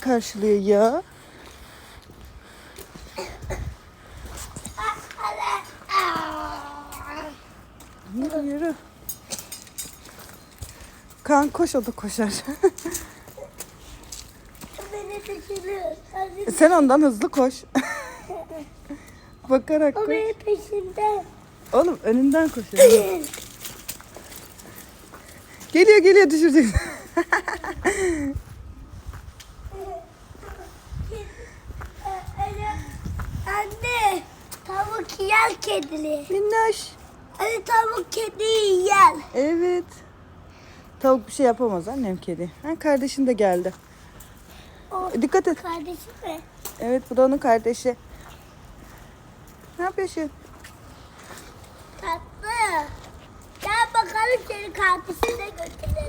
karşılıyor ya. Yürü yürü. Kan koş o da koşar. Beni. Hadi. Sen ondan hızlı koş. Bakarak O koş. benim peşimde. Oğlum önünden koşuyor. Geliyor geliyor düşüreceksin. tavuk yer kedili. Minnoş. Anne tavuk kediyi yer. Evet. Tavuk bir şey yapamaz annem kedi. Ha, kardeşin de geldi. O Dikkat et. kardeşim mi? Evet bu da onun kardeşi. Ne yapıyorsun? Tatlı. Gel bakalım seni kardeşine götürelim. Gel seni kardeşine götürelim.